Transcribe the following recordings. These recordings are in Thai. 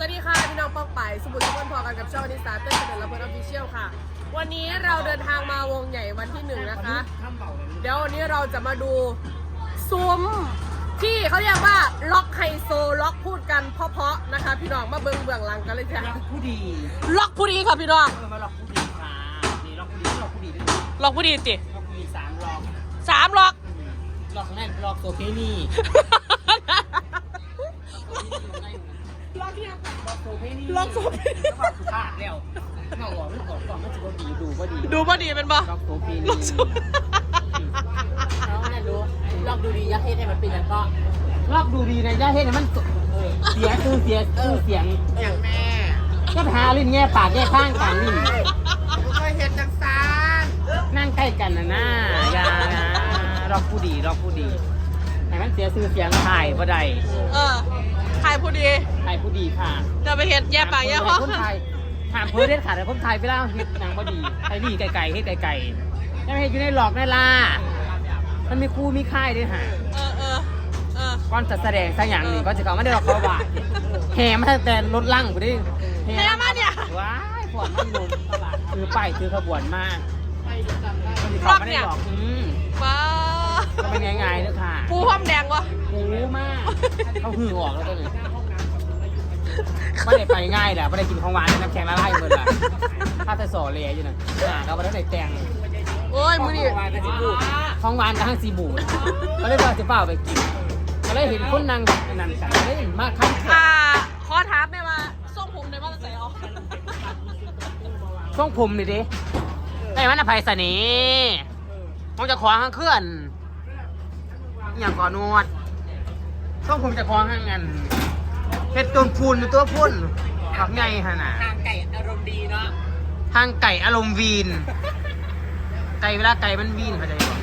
สวัสดีค่ะ พี่น้องป้องไปสมุทรสาครพอกันกับช่องนิสาเต้นเสนอละเพื่อนออฟฟิเชียลค่ะ วันนี้เราเดินทางมาวงใหญ่วันที่หนึ่งนะคะ เดี๋ยววันนี้เราจะมาดูซุ้มที่เขาเรียกว่าล็อกไฮโซล็อกพูดกันเพราะๆนะคะ พี่น้องมาเบิ้งเบื้องหลังกันเลยจ้ะล็อกผู้ดีล็อกผู้ดีค่ะพี่น้องเออมาล็อกผู้ดีค่ะนี่ล็อกผู้ดีล็อกผู้ดีด้วยล็อกผู้ดีจิล็อกผู้ดีสามล็อกสามล็อกล็อกแน่นล็อกโซเฟนี่ ล็อกเนี่ยล็อกโซเฟนี่ล็อกโซเฟนี่ ล็อกสุภาพแล้วเงาออกไม่ก่อนก่อนมันจะบ่ดีดูบ่ดีดูพอดีเป็นปะล็อกโซเฟนี่ล็อกโซเราให้รู้ล็อกดูดียักษ์เฮ็ดให้มันเป็นแล้วก็ล็อกดูดีนะยักษ์เฮ็ดให้มันสุเออเสียชื่อเสียชื่อเสียงอย่างแม่ก็หาลิ้นแง่ปากแง่ข้างกลางลิ้นผมเคยเห็นจังซานนั่งใกล้กันนะน้าอย่านะรอกผู้ดีรอกผู้ดีแต่มันเสียชื่อเสียงถ่ายบ่ได้ เออ ใครผู้ดีถ่ายผู้ดีค่ะจะไปเห็นแย่ปากแย่คอคนไทยถามเพื่อเด็ดขาดแต่คนไทยเวลาเฮ็ดหนังบ่ดีไอ้นี่ไก่ๆเฮ็ดไก่ๆยังไม่เฮ็ดอยู่ในหลอกในล่ามันมีครูมีค่ายด้วยฮะเออเออเออก่อนจะแสดงสักอย่างหนึ่งก็จะเขาไม่ได้หลอกเขาว่าแห่มาตั้งแต่รถลั่งไปดิแห่มาเนี่ย ว้ายปวดมันลมคือไปายคือขบวนมากมันสิรเขาอบไม่เนี่ได้ยหลอกอืม ว้าก็ เป็นง่ายๆเด้อค่ะปูพร้อมแดงวะหูมาก เขาหือออกแล้วก็เลยไม่ได้ไปง่ายแหละไม่ได้กินของหวานน้ำแข็งละลายหมดละถ้าแต่สอเลยอยู่นะอ่าเราไม่ได้ใส่แตงโอ้ยมือนี่ของหวานกับสิบูดของหวานกับห้างสีบูดก็เลยว่าจะเปล่าไปกินก็เลยเห็นคนนั่งนั่นกันเลยมาข้างอ่าขอถามได้ว่าส่งผมในบ้านจะใส่เอาช่วงผมนี่ดิได้มันอภัยสนีผมจะขวางข้างเคลื่อน อหย่างก่อนนวดช่วงผมจะขวางข้างกันเห็ดตัวพูนหรือตัวพุ่นฝักไงฮะน่ะทางไก่อารมณ์ดีเนาะทางไก่อารมณ์วีน ไก่เวลาไก่มันวีนเข้าใจป่ะ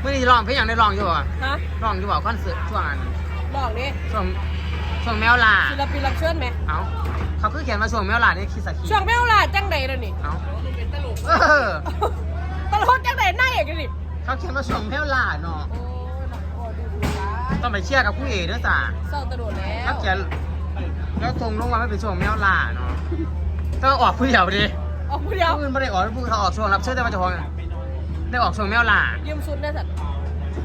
เมื่อนี้ลองเพลงอย่างได้ลองอยู่ป่ะฮะลองอยู่ป่ะคอนเสิร์ตช่วงอันบอกดิช่วงช่วงแมวลาศิลปินรับเชิญไหมเอ้าเขาคือเขียนมาช่วงแมวลานี่คิดสักทีช่วงแม่วลาจังใดแล้วนี่เอ้าเออตลกจังใดหน้าเอกกันดิ เขาเขียนมาช่วงแมวลาเนาะ โอ้ยหนักคอดูดูร้ายต้องไปเชียร์กับผู้เอกด้วยจ้ะเศร้าตะโดดแล้วเขาเขียนแล้วทรงลงมาไม่เป็นช่วงแมวลาเนาะต้องออกผู้เดียวดิออกผู้เดียวผู้อื่นไม่ได้ออกผู้เขาออกช่วงรับเชิญได้มาจากพองได้ออกช่วงแมวลายืมชุดได้สัตว์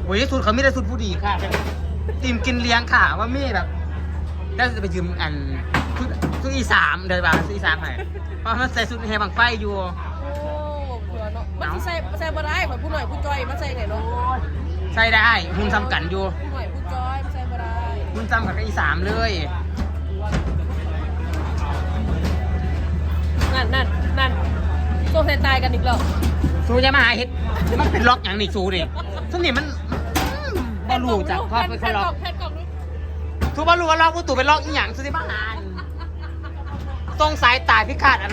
โอ้ยสุดเขาไม่ได้สุดผู้ดีค่ะเป็นทีมกินเลี้ยงค่ะว่ามีแบบได้จะไปยืมอันชุดชุดอีสามเดี๋ยวบ้างชุดอีสามให้เพราะมันใส่ชุดเฮบังไฟอยู่ โอ้เผื่อเนาะ มันสิใส่ใส่บ่ได้ข่อยผู้หน่อยผู้จอยมาใส่ไหนเนาะใส่ได้หุ่นซ้ำกันอยู่ผู้หน่อยผู้จอยมาใส่บ่ได้หุ่นซ้ำกับอีสามเลยนั่นนั่นนั่นโซ่ใส่ตายกันอีกแล้วสูจะมาหาเฮ็ดมันเป็นล็อกอย่างนี้สูดิซึ่งนี่มันบอลูจากพ่อเป็นคนล็อกแพทกล่องลูกสูบอลูว่าล็อกอุตุเป็นล็อกอีหยังสูจะมาหาตรงสายตาพิฆาตอัน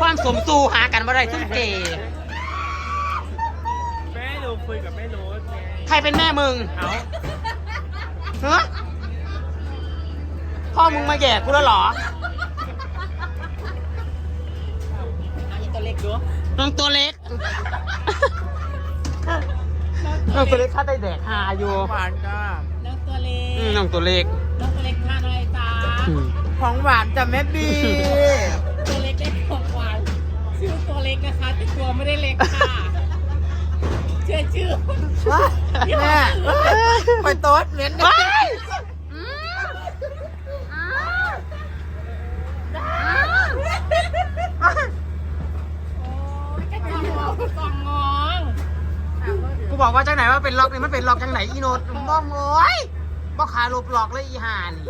ความสมสู่หากันบ่ได้ซึ่งเจแม่หนูคุยกับแม่โน้ตไงใครเป็นแม่มึงเอาฮะพ่อมึงมาแย่กูแล้วเหรอตัวเล็กดูน้องตัวเล็กน้องตัวเล็กข้าได้แดกหาอยู่หวานจ้าน้องตัวเล็อืมกน้องตัวเล็กน้องตัวเล็กทานอะไรจ้าอืมของหวานจ้ะแม่บี แม่ไปโต๊ดเหม็นว้ายกล่องงองกล่องงองกูบอกว่าจังไหนว่าเป็นล็อกนี่มันเป็นล็อกจังไหนอีโนดบ้องโอ้ยบ้อขาลบล็อกเลยอีห่านี่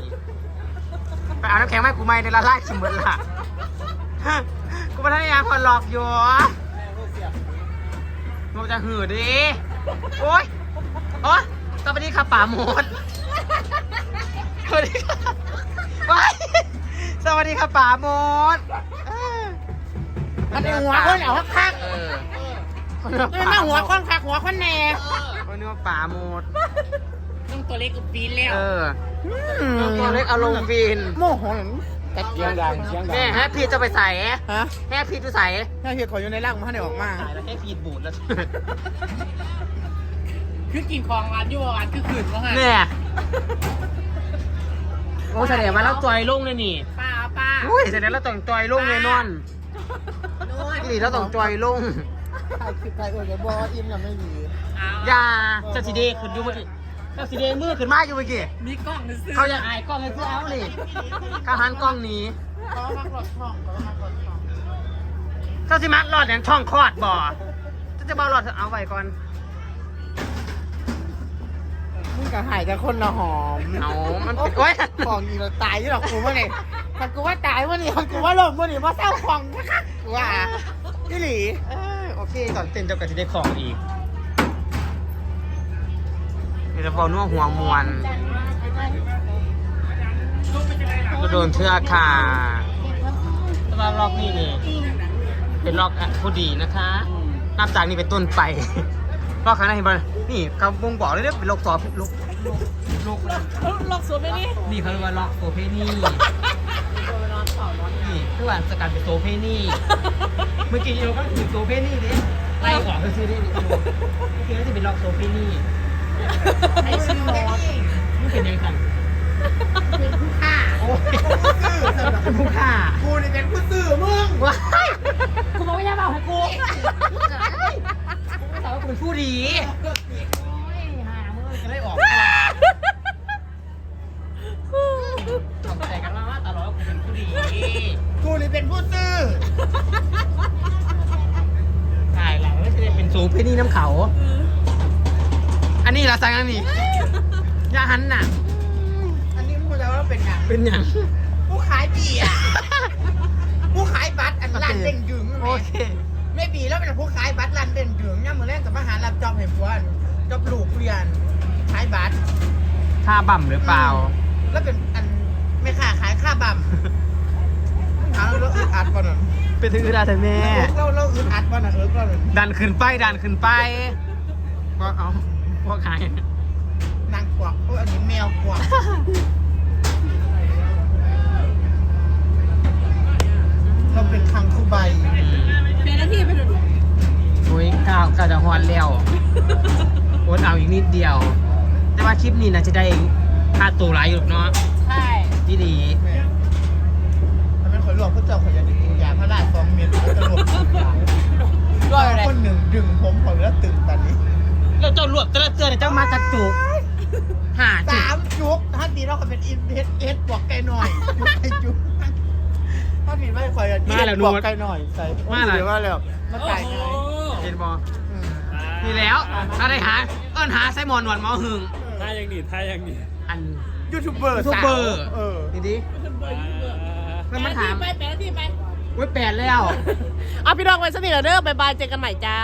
ไปเอาน้ำแข็งมาให้กูไม่ในละลายชิมเบิดละกูมาทำยังคนหลอกอยู่มึงจะหือดิ โอ๊ยโอ๊ยสวัสดีค่ะป่าโมดสวัสดีค่ะว้ายสวัสดีค่ะป่าโมดเออมันเป็นหัวคนเอาคัก เออคนๆนี่แม่หัวคนคักหัวคนแหน่คนนึกว่าป่าโมดน้องตัวเล็กกับปีนแล้ว เออตัวเล็กอารมณ์วีนโมโห แต่เสียงดังเสียงดังแม่แฮปปี้จะไปใส่ฮะแฮปปี้จะใส่แม่เห็ดขออยู่ในร่างมันให้ออกมาใส่แล้วแฮปปี้บูดแล้วคือกินของหวานอยู่หวานคือขืนวะฮะเนี่ยโอ้แสดงว่าเราจอยลงเลยนี่ป้าป้าอุ้ยแสดงเราต้องจอยลงแน่นอนนี่เราต้องจอยลงถ่ายคลิปถ่ายเออกับบออินน่ะไม่มีอย่าเจะสีเดขึ้นอยู่เมื่อ กี้เจะสีเดมือขึ้นมาอยู่เมื่อกี้ มีกล้องซื้อเขาอยากอายกล้องให้ซื้อเอาเลยข้าหันกล้องหนี้เขามักหลอดช่องเขามักหลอดช่องเจ้าสิมัดรอดอย่างช่องคลอดบ่เจ้าจะบอรอดเอาไว้ก่อน มึงก็หายจากคนละหอมเอามันปิดไว้ของอีเราตายอยู่หรอกกูว่าไงมันกูว่าตายวันนี้มันกูว่าลมวันนี้มาเศร้าของนะคะกูว่าพี่หลี เอ้ยโอเค ตอนเต้นเจ้าก็จะได้ของอีก เดี๋ยวจะบอกนัวหัวมวนก็โดนเชือกค่ะสำหรับรอบนี้นี่เป็นรอบอะผู้ดีนะคะ นับจากนี้เป็นต้นไปรอบครั้งหน้าเห็นป่ะนี่เขาวงบอกเลยเนี่ยเป็นโรคต่อโรคโรคลอกสวมไหมนี่นี่เขาเรียกว่าล็อกโซเพนี่นี่คือว่าสกัดเป็นโซเพนี่เมื่อกี้เราก็ถือโซเพนี่ดิไล่ออกก็ซื้อได้ดิคือน่าจะเป็นล็อกโซเพนี่ ไอ้ชื่อมอสนี่เป็นยังไงกันเป็นผู้ฆ่าโอ้ยเป็นผู้ฆ่ากูนี่เป็นผู้ซื่อมึงว้ายกูบอกว่าอย่าเบอกให้กูกูไม่ถามว่ากูเป็นผู้ดีโอ้ยหามึงจะไล่ออกตกใจกันแล้วว่าตลอดว่ากูเป็นผู้ดีกูนี่เป็นผู้ซื่อใช่แหละไม่ใช่เป็นสูงเพนี่น้ำเขา นนี้ละสังอันนี้ยาหันน่ะอันนี้มึงจะว่าเป็นอย่างเป็นอย่างผู้ขายเบียร์ผู้ขายบัตรอันร้านเด่นดึงโอเคไม่บีแล้วเป็นผู้ขายบัตรร้านเด่นดึงเนี่ยมือแรกกับมาหารับจอบเห็นพวนจอบลูกเรียนขายบัตรค่าบ่ำหรือเปล่า แล้วเป็นอันไม่ค่าขายค่าบัมเอาแล้วอึดอัดป่ะนั่นไปถือดาแต่แม่เราเราอึดอัดป่ะนั่นเออก็นั่นดันขึ้นไปดันขึ้นไปว่าเอา ว่าขายนางกวักโอ้ยอันนี้แมวกวักเราเป็นคังคูใบเป็นหน้าที่ไปดูโอ้ยก้าวก้าวจะฮอนแล้วโอนเอาอีกนิดเดียว แต่ว่าคลิปนี้นะจะได้ค่าตัวหลายอยู่หรอกเนาะใช่ที่ดีแม่ทำไมขอยหลอกพระเจ้าขอยจะดึงยาพระราชสองเม็ดแล้วจะหลบยาด้วยอะไรคนหนึ่งดึงผมขอยแล้วตึงตอนนี้ แล้วเจ้ารวบแต่ละเตือนเจ้ามากระจุกหาจุสากมจุกถ้าตีเราก็เป็นอินเอสเอสบอกไกลหน่อยไอจุกถ้าตีไม่คอยบอกไกลหน่อยใส่ว่าแล้วมาไกลไงเห็นบอมีแล้วอะไรหาเอิ้นหาไซมอนหนวดหมอหึงถ้ายังดีถ้ายังดีอันยูทูบเบอร์ยูทูบเบอร์เออดีดีแล้วมันถามไปแปลหน้าที่ไปเว้ยแปดแล้วเอาพี่น้องไว้สนิทกันเด้อบ๊ายบายเจอกันใหม่จ้า